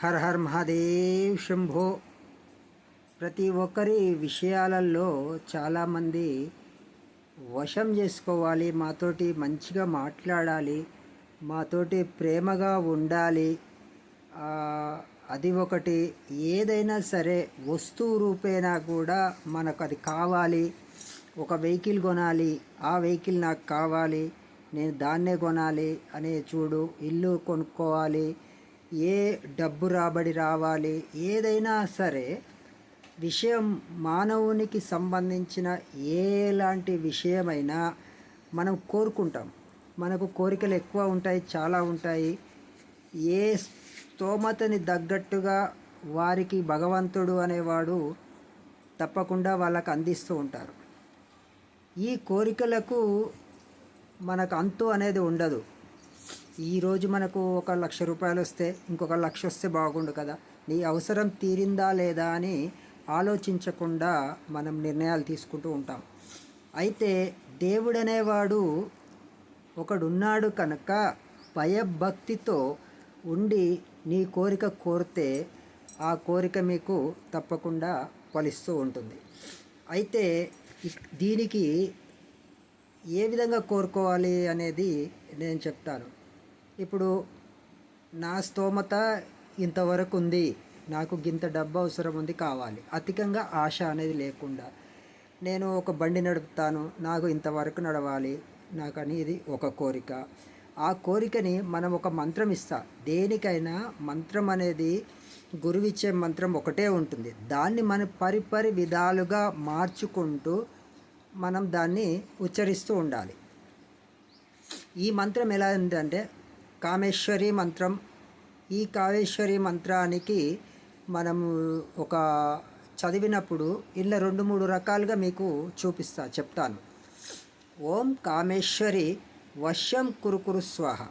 Her her Mahadev Shambho. ప్రతి ఒక్కరి విషయాలలో చాలామంది వశం చేసుకోవాలి మాతోటి మంచిగా మాట్లాడాలి మాతోటి ప్రేమగా ఉండాలి. అది ఒకటి. ఏదైనా సరే వస్తువు రూపేణా కూడా మనకు అది కావాలి. ఒక వెహికల్ కొనాలి ఆ వెహికల్ నాకు కావాలి నేను దాన్నే కొనాలి అనే చూడు ఇల్లు కొనుక్కోవాలి ఏ డబ్బు రాబడి రావాలి ఏదైనా సరే విషయం మానవునికి సంబంధించిన ఏలాంటి విషయమైనా మనం కోరుకుంటాం. మనకు కోరికలు ఎక్కువ ఉంటాయి చాలా ఉంటాయి. ఏ స్తోమతని తగ్గట్టుగా వారికి భగవంతుడు అనేవాడు తప్పకుండా వాళ్ళకు అందిస్తూ ఉంటారు. ఈ కోరికలకు మనకు అంతు అనేది ఉండదు. ఈరోజు మనకు ఒక లక్ష రూపాయలు వస్తే ఇంకొక లక్ష వస్తే బాగుండు కదా. నీ అవసరం తీరిందా లేదా అని ఆలోచించకుండా మనం నిర్ణయాలు తీసుకుంటూ ఉంటాం. అయితే దేవుడనేవాడు ఒకడున్నాడు కనుక భయభక్తితో ఉండి నీ కోరిక కోరితే ఆ కోరిక మీకు తప్పకుండా ఫలిస్తూ ఉంటుంది. అయితే దీనికి ఏ విధంగా కోరుకోవాలి అనేది నేను చెప్తాను. ఇప్పుడు నా స్తోమత ఇంతవరకు ఉంది నాకు గింత డబ్బు అవసరం ఉంది కావాలి. అధికంగా ఆశ అనేది లేకుండా. నేను ఒక బండి నడుపుతాను. నాకు ఇంతవరకు నడవాలి. నాకు అనేది ఒక కోరిక. ఆ కోరికని మనం ఒక మంత్రం ఇస్తా. దేనికైనా మంత్రం అనేది గురువిచ్చే మంత్రం ఒకటే ఉంటుంది. దాన్ని మన పరిపరి విధాలుగా మార్చుకుంటూ మనం దాన్ని ఉచ్చరిస్తూ ఉండాలి. ఈ మంత్రం ఎలా ఉందంటే కామేశ్వరి మంత్రం. ఈ కామేశ్వరి మంత్రానికి మనము ఒక చదివినప్పుడు ఇలా రెండు మూడు రకాలుగా మీకు చూపిస్తా చెప్తాను. ఓం కామేశ్వరి వశ్యం కురుకురు స్వాహ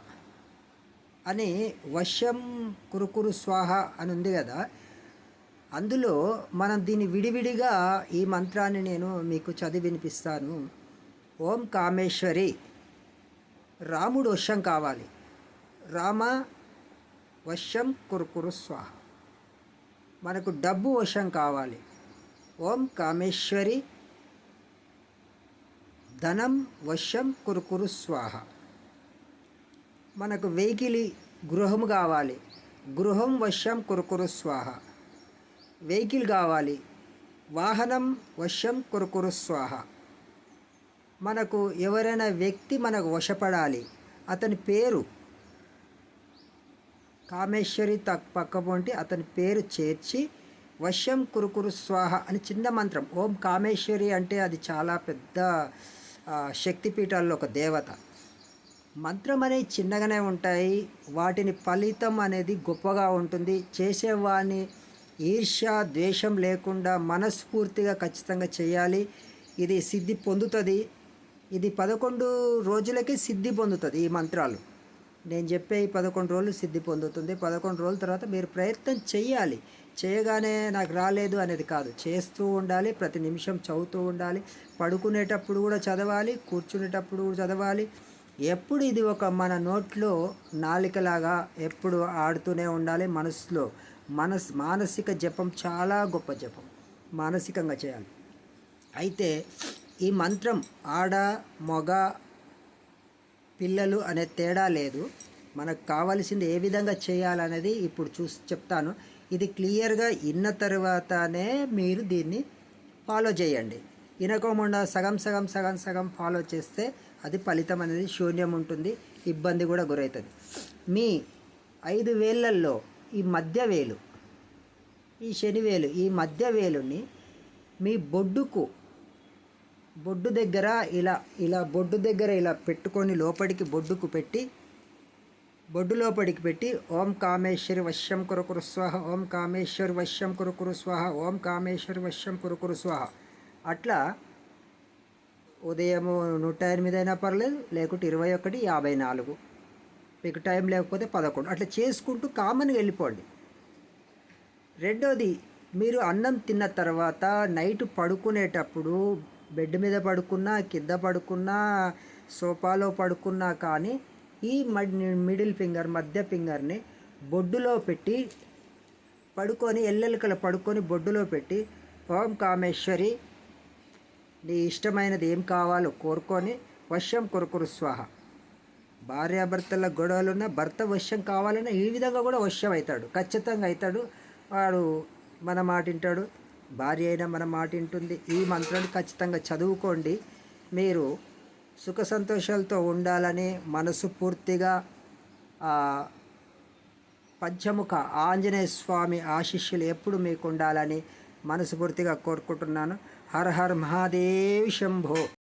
అని వశ్యం కురుకురు స్వాహ అని ఉంది కదా అందులో మనం దీన్ని విడివిడిగా ఈ మంత్రాన్ని నేను మీకు చదివి వినిపిస్తాను. ఓం కామేశ్వరి రాముడు వశం కావాలి. రామ వశ్యం కురుకురు స్వాహ. మనకు డబ్బు వశం కావాలి. ఓం కామేశ్వరి ధనం వశం కురుకురు స్వాహ. మనకు వెహికిలి గృహం కావాలి. గృహం వశం కురుకురు స్వాహ. వెహికల్ కావాలి. వాహనం వశం కురుకురు స్వాహ. మనకు ఎవరైనా వ్యక్తి మనకు వశపడాలి. అతని పేరు కామేశ్వరి తక్ పక్కపొంటి అతని పేరు చేర్చి వశ్యం కురుకురు స్వాహ అని చిన్న మంత్రం. ఓం కామేశ్వరి అంటే అది చాలా పెద్ద శక్తిపీఠాల్లో ఒక దేవత. మంత్రం అనేవి చిన్నగానే ఉంటాయి. వాటిని ఫలితం అనేది గొప్పగా ఉంటుంది. చేసేవాడిని ఈర్ష ద్వేషం లేకుండా మనస్ఫూర్తిగా ఖచ్చితంగా చేయాలి. ఇది సిద్ధి పొందుతుంది. ఇది పదకొండు రోజులకే సిద్ధి పొందుతుంది ఈ మంత్రాలు. నేను చెప్పే ఈ పదకొండు రోజులు సిద్ధి పొందుతుంది. పదకొండు రోజుల తర్వాత మీరు ప్రయత్నం చేయాలి చేయగానే నాకు రాలేదు అనేది కాదు. చేస్తూ ఉండాలి ప్రతి నిమిషం చదువుతూ ఉండాలి పడుకునేటప్పుడు కూడా చదవాలి కూర్చునేటప్పుడు కూడా చదవాలి. ఎప్పుడు ఇది ఒక మన నోట్లో నాలికలాగా ఎప్పుడు ఆడుతూనే ఉండాలి మనసులో. మనస్ మానసిక జపం చాలా గొప్ప జపం. మానసికంగా చేయాలి. అయితే ఈ మంత్రం ఆడ మొగ పిల్లలు అనే తేడా లేదు. మనకు కావాల్సింది ఏ విధంగా చేయాలనేది ఇప్పుడు చూసి చెప్తాను. ఇది క్లియర్గా ఇన్న తర్వాతనే మీరు దీన్ని ఫాలో చేయండి. వినకోకుండా సగం సగం సగం సగం ఫాలో చేస్తే అది ఫలితం అనేది శూన్యం ఉంటుంది ఇబ్బంది కూడా గురవుతుంది. మీ ఐదు వేలల్లో ఈ మధ్య వేలు ఈ శనివేలు ఈ మధ్య వేలుని మీ బొడ్డుకు బొడ్డు దగ్గర ఇలా ఇలా బొడ్డు దగ్గర ఇలా పెట్టుకొని లోపలికి బొడ్డుకు పెట్టి బొడ్డు లోపలికి పెట్టి ఓం కామేశ్వరి వశ్యం కురుకురు స్వాహ ఓం కామేశ్వరి వశ్యం కురుకురు స్వాహ ఓం కామేశ్వరి వశ్యం కురుకురు స్వాహ. అట్లా ఉదయము నూట ఎనిమిది అయినా పర్లేదు లేకుంటే ఇరవై ఒకటి యాభై నాలుగు. మీకు టైం లేకపోతే పదకొండు. అట్లా చేసుకుంటూ కామన్గా వెళ్ళిపోండి. రెండోది మీరు అన్నం తిన్న తర్వాత నైట్ పడుకునేటప్పుడు బెడ్ మీద పడుకున్నా కింద పడుకున్నా సోఫాలో పడుకున్నా కానీ ఈ మడ్- మిడిల్ ఫింగర్ మధ్య ఫింగర్ని బొడ్డులో పెట్టి పడుకొని ఎల్లెలకల పడుకొని బొడ్డులో పెట్టి ఓం కామేశ్వరి నీ ఇష్టమైనది ఏం కావాలో కోరుకొని వశ్యం కొరకురు స్వాహ. భార్యాభర్తల గొడవలున్న భర్త వశ్యం కావాలన్నా ఈ విధంగా కూడా వశ్యం అవుతాడు ఖచ్చితంగా అవుతాడు వాడు మన మాట వింటాడు. భార్య అయినా మన మాట వింటుంది. ఈ మంత్రాన్ని ఖచ్చితంగా చదువుకోండి. మీరు సుఖ సంతోషాలతో ఉండాలని మనసు పూర్తిగా పంచముఖ ఆంజనేయ స్వామి ఆశిష్యులు ఎప్పుడు మీకు ఉండాలని మనస్ఫూర్తిగా కోరుకుంటున్నాను. హర హర్ మహాదేవ్ శంభో.